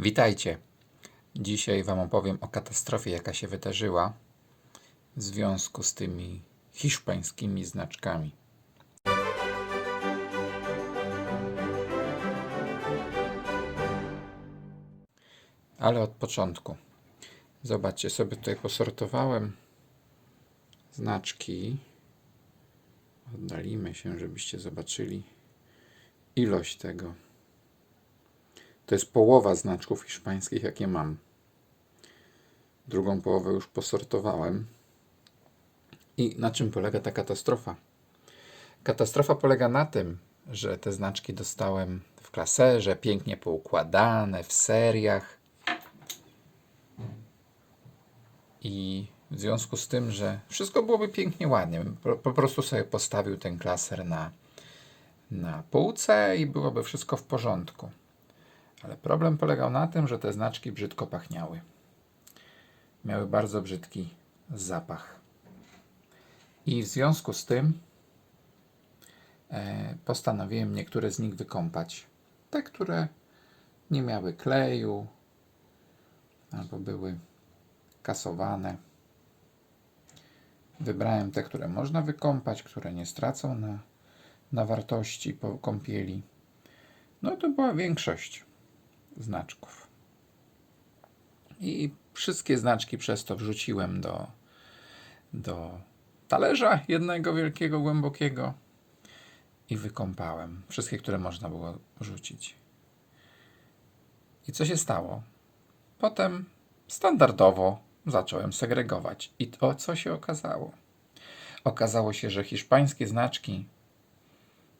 Witajcie. Dzisiaj Wam opowiem o katastrofie, jaka się wydarzyła w związku z tymi hiszpańskimi znaczkami. Ale od początku. Zobaczcie, sobie tutaj posortowałem znaczki. Oddalimy się, żebyście zobaczyli ilość tego. To jest połowa znaczków hiszpańskich, jakie mam. Drugą połowę już posortowałem. I na czym polega ta katastrofa? Katastrofa polega na tym, że te znaczki dostałem w klaserze, pięknie poukładane, w seriach. I w związku z tym, że wszystko byłoby pięknie, ładnie, po, po prostu sobie postawił ten klaser na, na półce i byłoby wszystko w porządku. Ale problem polegał na tym, że te znaczki brzydko pachniały. Miały bardzo brzydki zapach. I w związku z tym e, postanowiłem niektóre z nich wykąpać. Te, które nie miały kleju albo były kasowane. Wybrałem te, które można wykąpać, które nie stracą na, na wartości po kąpieli. No to była większość znaczków. I wszystkie znaczki przez to wrzuciłem do, do talerza jednego wielkiego, głębokiego i wykąpałem. Wszystkie, które można było rzucić. I co się stało? Potem standardowo zacząłem segregować. I to co się okazało? Okazało się, że hiszpańskie znaczki,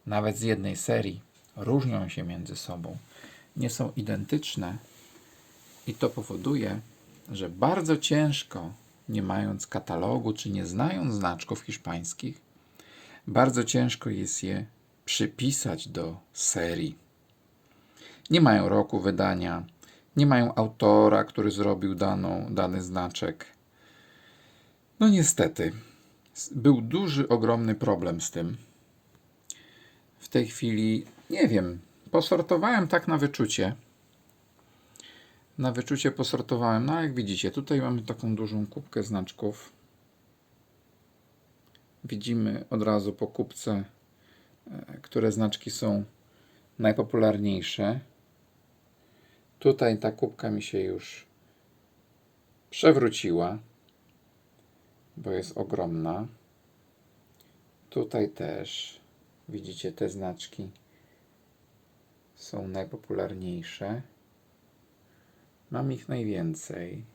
nawet z jednej serii, różnią się między sobą nie są identyczne i to powoduje, że bardzo ciężko, nie mając katalogu czy nie znając znaczków hiszpańskich, bardzo ciężko jest je przypisać do serii. Nie mają roku wydania, nie mają autora, który zrobił daną, dany znaczek. No niestety, był duży, ogromny problem z tym. W tej chwili nie wiem, Posortowałem tak na wyczucie. Na wyczucie posortowałem. No jak widzicie, tutaj mamy taką dużą kubkę znaczków. Widzimy od razu po kubce, e, które znaczki są najpopularniejsze. Tutaj ta kubka mi się już przewróciła, bo jest ogromna. Tutaj też widzicie te znaczki są najpopularniejsze. Mam ich najwięcej.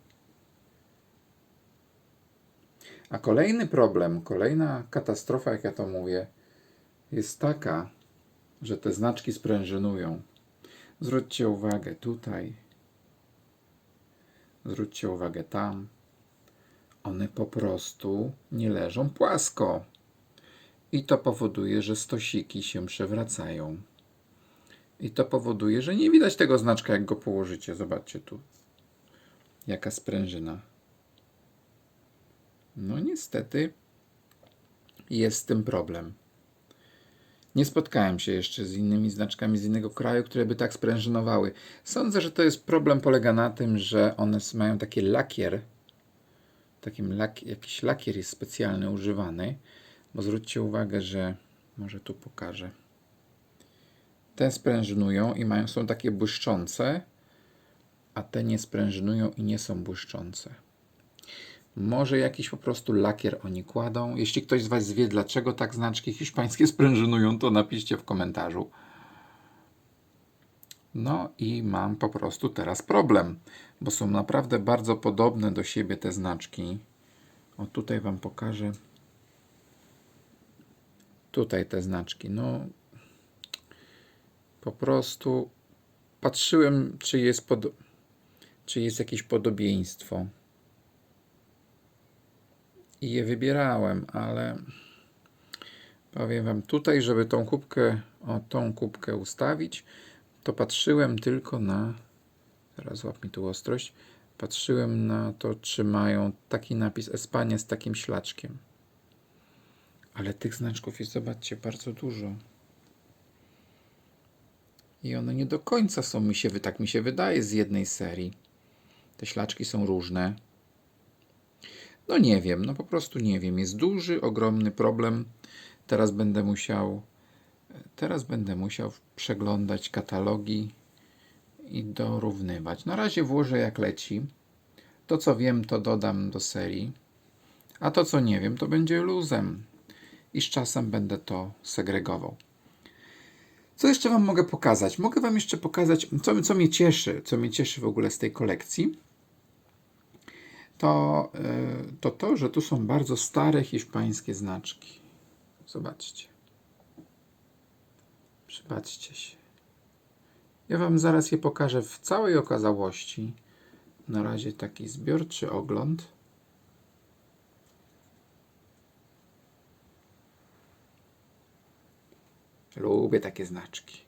A kolejny problem, kolejna katastrofa, jak ja to mówię, jest taka, że te znaczki sprężynują. Zwróćcie uwagę tutaj. Zwróćcie uwagę tam. One po prostu nie leżą płasko. I to powoduje, że stosiki się przewracają. I to powoduje, że nie widać tego znaczka, jak go położycie. Zobaczcie tu. Jaka sprężyna. No niestety jest z tym problem. Nie spotkałem się jeszcze z innymi znaczkami z innego kraju, które by tak sprężynowały. Sądzę, że to jest problem polega na tym, że one mają taki lakier. Takim lak, jakiś lakier jest specjalny używany. Bo zwróćcie uwagę, że może tu pokażę. Te sprężynują i mają, są takie błyszczące, a te nie sprężynują i nie są błyszczące. Może jakiś po prostu lakier oni kładą. Jeśli ktoś z Was wie, dlaczego tak znaczki hiszpańskie sprężynują, to napiszcie w komentarzu. No i mam po prostu teraz problem, bo są naprawdę bardzo podobne do siebie te znaczki. O tutaj Wam pokażę. Tutaj te znaczki. No, po prostu patrzyłem, czy jest, pod... czy jest jakieś podobieństwo. I je wybierałem, ale powiem Wam tutaj, żeby tą kubkę, o tą kubkę ustawić, to patrzyłem tylko na, teraz łap mi tu ostrość, patrzyłem na to, czy mają taki napis Espania z takim ślaczkiem. Ale tych znaczków jest, zobaczcie, bardzo dużo. I one nie do końca są, mi się, tak mi się wydaje, z jednej serii. Te ślaczki są różne. No nie wiem, no po prostu nie wiem. Jest duży, ogromny problem. Teraz będę musiał, teraz będę musiał przeglądać katalogi i dorównywać. Na razie włożę jak leci. To co wiem, to dodam do serii. A to co nie wiem, to będzie luzem. I z czasem będę to segregował. Co jeszcze Wam mogę pokazać? Mogę Wam jeszcze pokazać, co, co mnie cieszy, co mnie cieszy w ogóle z tej kolekcji. To, y, to to, że tu są bardzo stare hiszpańskie znaczki. Zobaczcie. Przypatrzcie się. Ja Wam zaraz je pokażę w całej okazałości. Na razie taki zbiorczy ogląd. Lubię takie znaczki.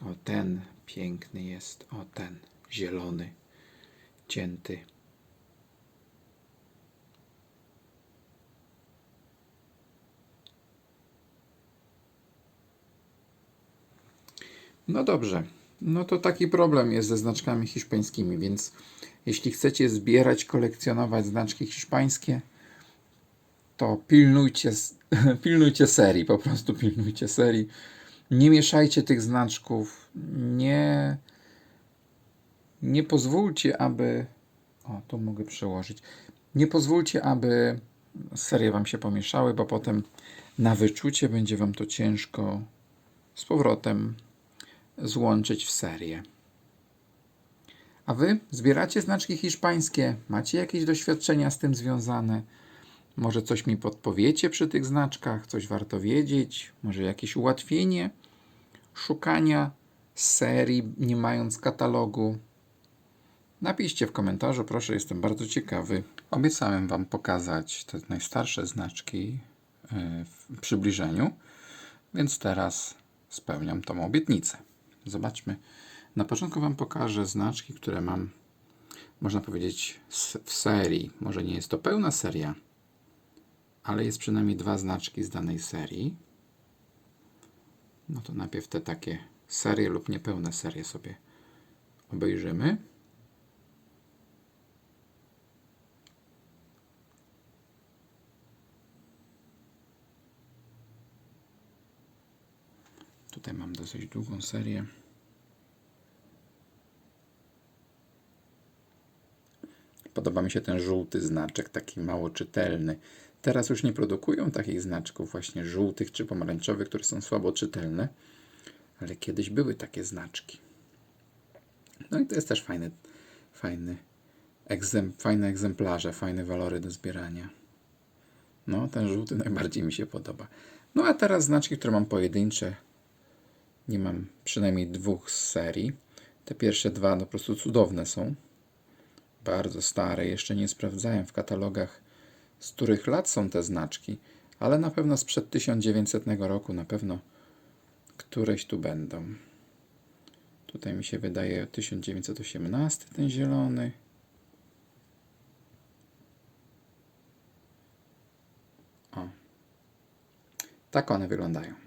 O ten piękny jest, o ten zielony, cięty. No dobrze. No to taki problem jest ze znaczkami hiszpańskimi, więc jeśli chcecie zbierać, kolekcjonować znaczki hiszpańskie, to pilnujcie, pilnujcie serii, po prostu pilnujcie serii. Nie mieszajcie tych znaczków, nie, nie pozwólcie, aby. O, tu mogę przełożyć. Nie pozwólcie, aby serie Wam się pomieszały, bo potem na wyczucie będzie Wam to ciężko z powrotem złączyć w serię. A Wy zbieracie znaczki hiszpańskie? Macie jakieś doświadczenia z tym związane? Może coś mi podpowiecie przy tych znaczkach? Coś warto wiedzieć? Może jakieś ułatwienie szukania serii, nie mając katalogu? Napiszcie w komentarzu, proszę, jestem bardzo ciekawy. Obiecałem Wam pokazać te najstarsze znaczki yy, w przybliżeniu, więc teraz spełniam tą obietnicę. Zobaczmy. Na początku Wam pokażę znaczki, które mam, można powiedzieć, w serii. Może nie jest to pełna seria, ale jest przynajmniej dwa znaczki z danej serii. No to najpierw te takie serie lub niepełne serie sobie obejrzymy. Tutaj mam dosyć długą serię. Podoba mi się ten żółty znaczek, taki mało czytelny. Teraz już nie produkują takich znaczków właśnie żółtych czy pomarańczowych, które są słabo czytelne, ale kiedyś były takie znaczki. No i to jest też fajny, fajny egzem, fajne egzemplarze, fajne walory do zbierania. No, ten żółty najbardziej mi się podoba. No a teraz znaczki, które mam pojedyncze. Nie mam przynajmniej dwóch z serii. Te pierwsze dwa no, po prostu cudowne są. Bardzo stare, jeszcze nie sprawdzałem w katalogach, z których lat są te znaczki, ale na pewno sprzed 1900 roku, na pewno któreś tu będą. Tutaj mi się wydaje 1918 ten zielony. O. Tak one wyglądają.